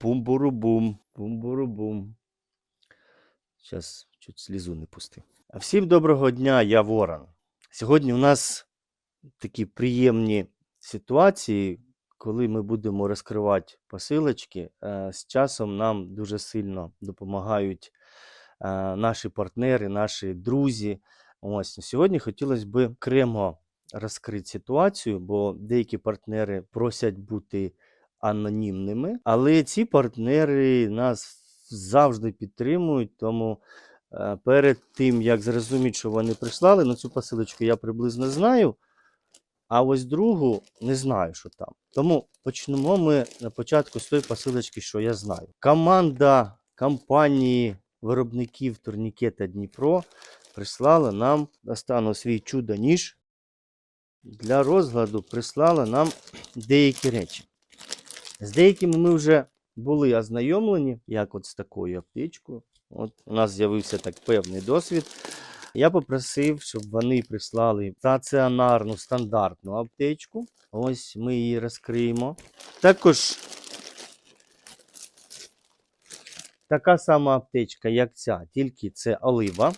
Бум-буру-бум, бум-буру-бум. Зараз чуть слізу не пустив. Всім доброго дня, я Ворон. Сьогодні у нас такі приємні ситуації, коли ми будемо розкривати посилочки. Е, З часом нам дуже сильно допомагають е, наші партнери, наші друзі. Ось сьогодні хотілося б окремо розкрити ситуацію, бо деякі партнери просять бути анонімними, але ці партнери нас завжди підтримують. Тому е, перед тим як зрозуміти, що вони прислали, на цю посилочку я приблизно знаю. А ось другу не знаю, що там. Тому почнемо ми на початку з тої посилочки, що я знаю. Команда компанії виробників турнікета Дніпро прислала нам, достану свій чудо-ніж. Для розкладу прислала нам деякі речі. З деякими ми вже були ознайомлені, як от з такою аптечкою. От у нас з'явився так певний досвід. Я попросив, щоб вони прислали стаціонарну стандартну аптечку. Ось ми її розкриємо. Також така сама аптечка, як ця, тільки це олива.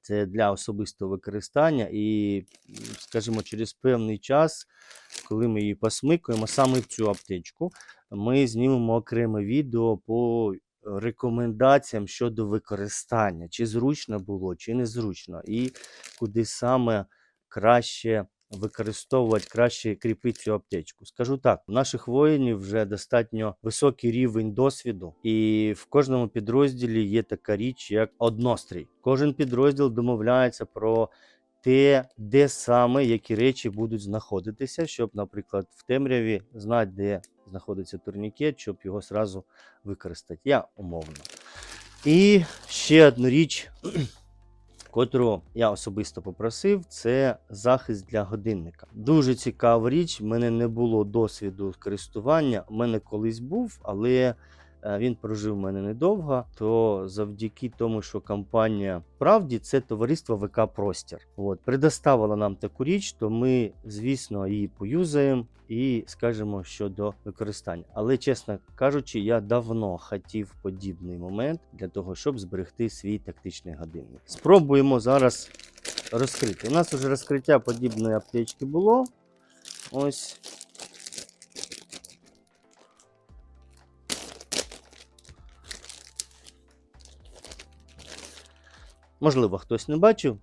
Це для особистого використання. І, скажімо, через певний час, коли ми її посмикуємо, саме в цю аптечку, ми знімемо окреме відео по рекомендаціям щодо використання, чи зручно було, чи незручно, і куди саме краще використовувати, краще кріпити цю аптечку. Скажу так, у наших воїнів вже достатньо високий рівень досвіду, і в кожному підрозділі є така річ, як однострій. Кожен підрозділ домовляється про те, де саме які речі будуть знаходитися, щоб, наприклад, в темряві знати, де знаходиться турнікет, щоб його сразу використати. Я умовно. І ще одну річ, котру я особисто попросив, це захист для годинника. Дуже цікава річ. в мене не було досвіду користування. У мене колись був, але він прожив у мене недовго. То завдяки тому, що компанія правді це товариство ВК Простір. От предоставила нам таку річ, то ми, звісно, її поюзаємо і скажемо щодо використання. Але, чесно кажучи, я давно хотів подібний момент для того, щоб зберегти свій тактичний годинник. Спробуємо зараз розкрити. У нас вже розкриття подібної аптечки було. Ось. Можливо, хтось не бачив.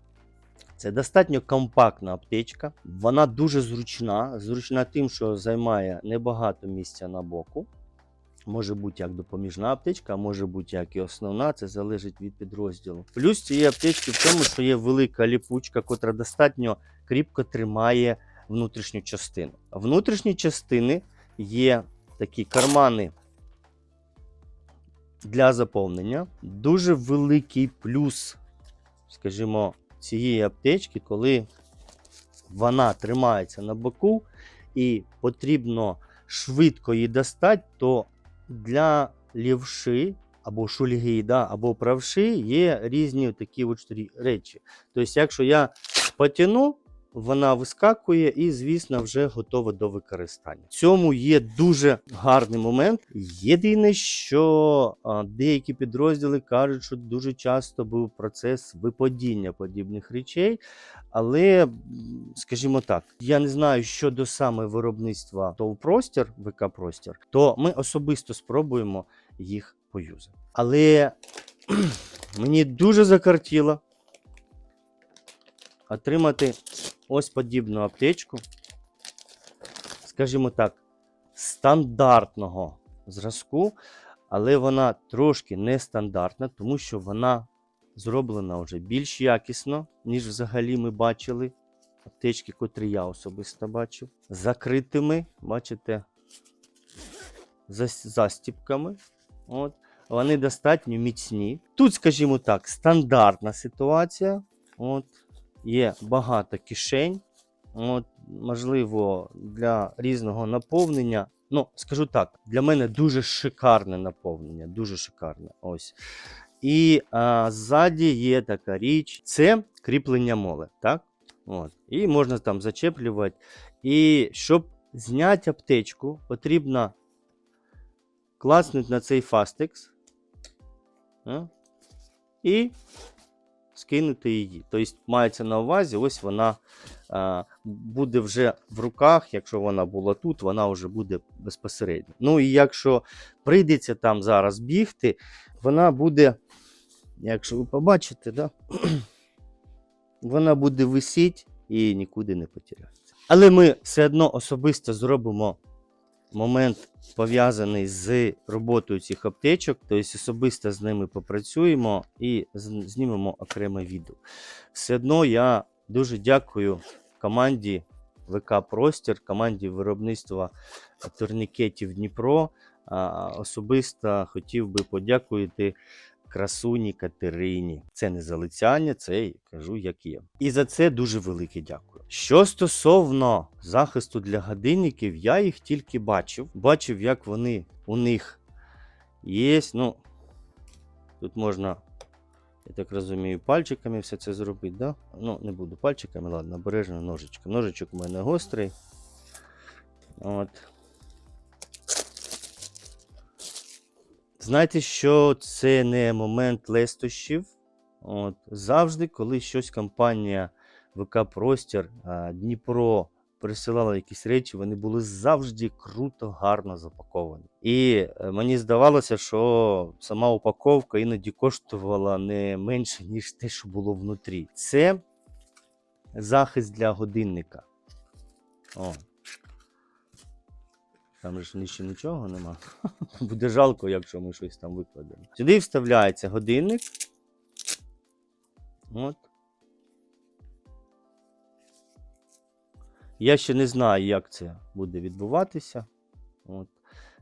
Це достатньо компактна аптечка. Вона дуже зручна. Зручна тим, що займає небагато місця на боку. Може бути як допоміжна аптечка, а може бути як і основна, це залежить від підрозділу. Плюс цієї аптечки в тому, що є велика ліпучка, котра достатньо кріпко тримає внутрішню частину. Внутрішні частини є такі кармани для заповнення. Дуже великий плюс, скажімо, цієї аптечки, коли вона тримається на боку і потрібно швидко її достати, то для лівши або шульги, да, або правши є різні такі от речі. Тобто, якщо я потяну, вона вискакує і, звісно, вже готова до використання. В цьому є дуже гарний момент. Єдине, що деякі підрозділи кажуть, що дуже часто був процес випадіння подібних речей. Але, скажімо так, я не знаю щодо саме виробництва ТОВ Простір, ВК Простір, то ми особисто спробуємо їх поюзати. Але мені дуже закартіло отримати ось подібну аптечку, скажімо так, стандартного зразку, але вона трошки нестандартна, тому що вона зроблена вже більш якісно, ніж взагалі ми бачили. Аптечки, котрі я особисто бачив, закритими, бачите, застіпками. От. Вони достатньо міцні. Тут, скажімо так, стандартна ситуація. От. Є багато кишень. От, можливо, для різного наповнення. Ну, скажу так, для мене дуже шикарне наповнення. Дуже шикарне. Ось. І а, ззаді є така річ: це кріплення моле. Так? От. І можна там зачеплювати. І щоб зняти аптечку, потрібно класнуть на цей фастекс і скинути її. Тобто мається на увазі, ось вона а, буде вже в руках, якщо вона була тут, вона вже буде безпосередньо. Ну і якщо прийдеться там зараз бігти, вона буде, якщо ви побачите, да? вона буде висіти і нікуди не потеряється. Але ми все одно особисто зробимо момент пов'язаний з роботою цих аптечок, тобто особисто з ними попрацюємо і знімемо окреме відео. Все одно я дуже дякую команді ВК Простір, команді виробництва турнікетів Дніпро. Особисто хотів би подякувати красуні Катерині. Це не залицяння, це кажу, як є. І за це дуже велике дякую. Що стосовно захисту для годинників, я їх тільки бачив. Бачив, як вони у них є. Ну, тут можна, я так розумію, пальчиками все це зробити, да? Ну, не буду пальчиками, ладно, обережно ножичком. Ножичок у мене гострий. От. Знаєте, що це не момент лестощів. От, завжди, коли щось компанія ВК Простір, Дніпро присилала якісь речі, вони були завжди круто, гарно запаковані. І е, мені здавалося, що сама упаковка іноді коштувала не менше, ніж те, що було внутрі. Це захист для годинника. О. Там ж нижче нічого нема. Буде жалко, якщо ми щось там викладемо. Сюди вставляється годинник. От. Я ще не знаю, як це буде відбуватися. От.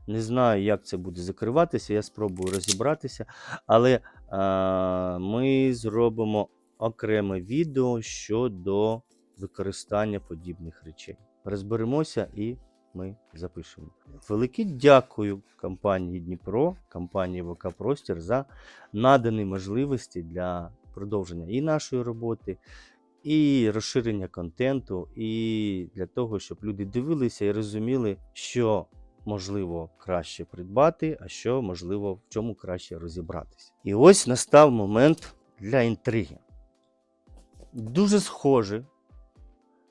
Не знаю, як це буде закриватися. Я спробую розібратися. Але а, ми зробимо окреме відео щодо використання подібних речей. Розберемося і ми запишемо. Велике дякую компанії Дніпро, компанії ВК Простір за надані можливості для продовження і нашої роботи, і розширення контенту, і для того, щоб люди дивилися і розуміли, що можливо краще придбати, а що можливо в чому краще розібратися. І ось настав момент для інтриги. Дуже схоже,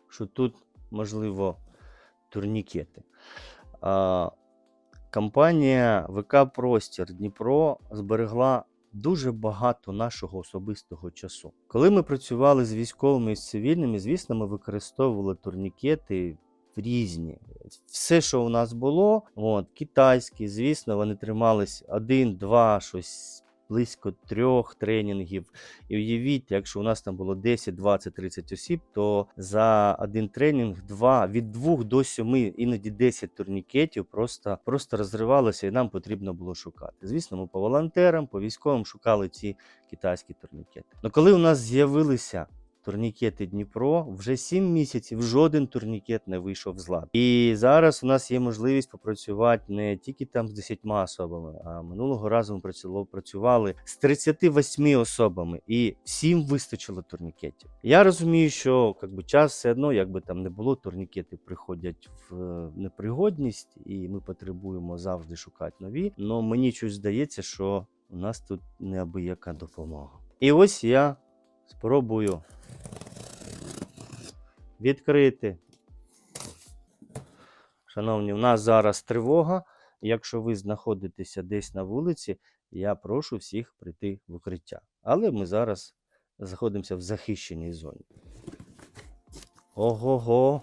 що тут можливо турнікети. А, компанія ВК Простір Дніпро зберегла дуже багато нашого особистого часу. Коли ми працювали з військовими і з цивільними, звісно, ми використовували турнікети різні. Все, що у нас було, от, китайські, звісно, вони тримались один, два, щось близько трьох тренінгів. І уявіть, якщо у нас там було 10, 20, 30 осіб, то за один тренінг два, від двох до сьоми, іноді 10 турнікетів просто, просто розривалося і нам потрібно було шукати. Звісно, ми по волонтерам, по військовим шукали ці китайські турнікети. Ну коли у нас з'явилися турнікети Дніпро, вже 7 місяців жоден турнікет не вийшов з ладу. І зараз у нас є можливість попрацювати не тільки там з 10 особами, а минулого разу ми працювали- з 38 особами, і всім вистачило турнікетів. Я розумію, що как би, час все одно, якби там не було, турнікети приходять в е, непригодність, і ми потребуємо завжди шукати нові. Але мені щось здається, що у нас тут неабияка допомога. І ось я спробую відкрити. Шановні, у нас зараз тривога. Якщо ви знаходитеся десь на вулиці, я прошу всіх прийти в укриття. Але ми зараз знаходимося в захищеній зоні. Ого-го.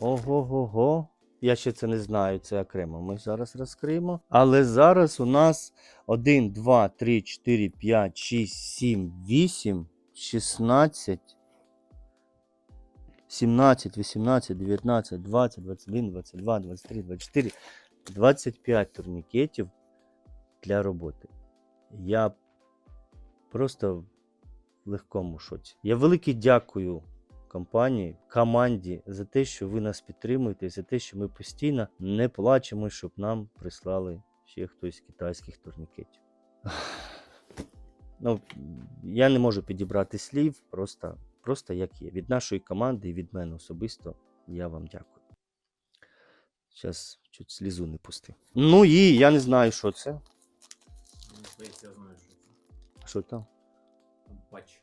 Ого-го-го. Я ще це не знаю, це окремо. Ми зараз розкриємо. Але зараз у нас 1, 2, 3, 4, 5, 6, 7, 8, 16, 17, 18, 19, 20, 21, 22, 23, 24, 25 турнікетів для роботи. Я просто в легкому шоці. Я велике дякую компанії, команді за те, що ви нас підтримуєте, за те, що ми постійно не плачемо, щоб нам прислали ще хтось з китайських турнікетів. Ну, я не можу підібрати слів, просто просто як є. Від нашої команди і від мене особисто я вам дякую. Зараз чуть слізу не пустив. Ну і я не знаю, що це. Я знаю, що це. Що там? Патч.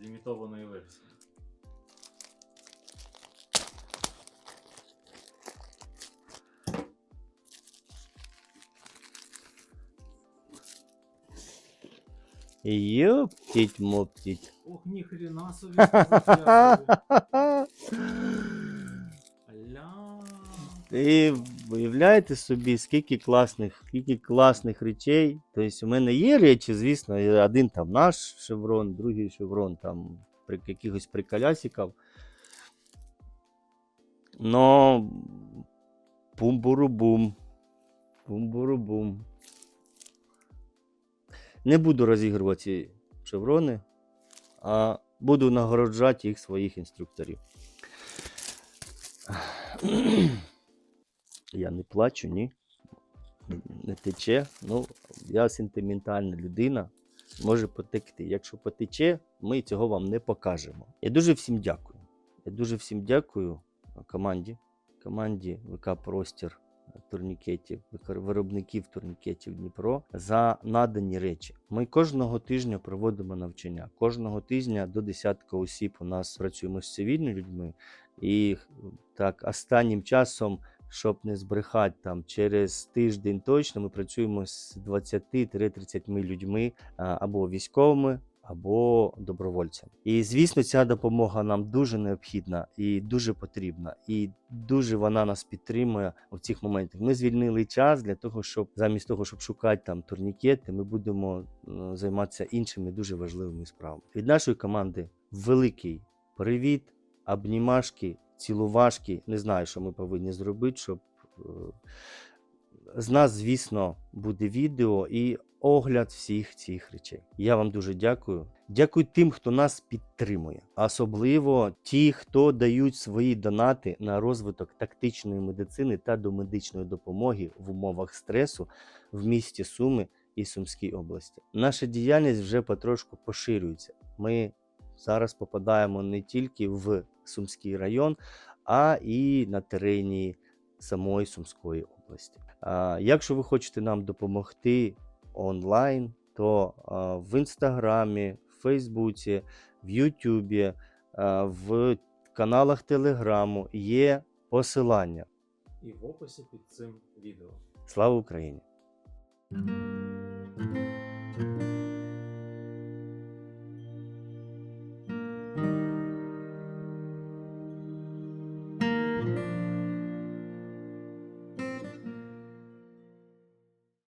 З лімітованої версії. Йоптіть моптіть. Ох, ніхрена собі сказав я собі. Аля. І уявляєте собі, скільки класних, скільки класних речей. Тобто, у мене є речі, звісно, один там наш шеврон, другий шеврон там при якихось приколясиків. Но бум-буру-бум. Бум-буру-бум. Не буду розігрувати ці шеврони, а буду нагороджати їх своїх інструкторів. Я не плачу, ні. Не тече. Ну, я сентиментальна людина, може потекти. Якщо потече, ми цього вам не покажемо. Я дуже всім дякую. Я дуже всім дякую команді, команді ВК Простір турнікетів, виробників турнікетів Дніпро за надані речі. Ми кожного тижня проводимо навчання. Кожного тижня до десятка осіб у нас працюємо з цивільними людьми. І так, останнім часом щоб не збрехати там через тиждень точно ми працюємо з 20-30 людьми або військовими, або добровольцями. І звісно, ця допомога нам дуже необхідна і дуже потрібна. І дуже вона нас підтримує в цих моментах. Ми звільнили час для того, щоб замість того, щоб шукати там турнікети, ми будемо е, займатися іншими дуже важливими справами. Від нашої команди великий привіт, обнімашки, цілувашки. Не знаю, що ми повинні зробити, щоб е, з нас, звісно, буде відео і огляд всіх цих речей. Я вам дуже дякую. Дякую тим, хто нас підтримує, особливо ті, хто дають свої донати на розвиток тактичної медицини та домедичної допомоги в умовах стресу в місті Суми і Сумській області. Наша діяльність вже потрошку поширюється. Ми зараз попадаємо не тільки в Сумський район, а і на терені самої Сумської області. Якщо ви хочете нам допомогти онлайн, то в інстаграмі, в Фейсбуці, в Ютубі, в каналах Телеграму є посилання. І в описі під цим відео. Слава Україні! Thank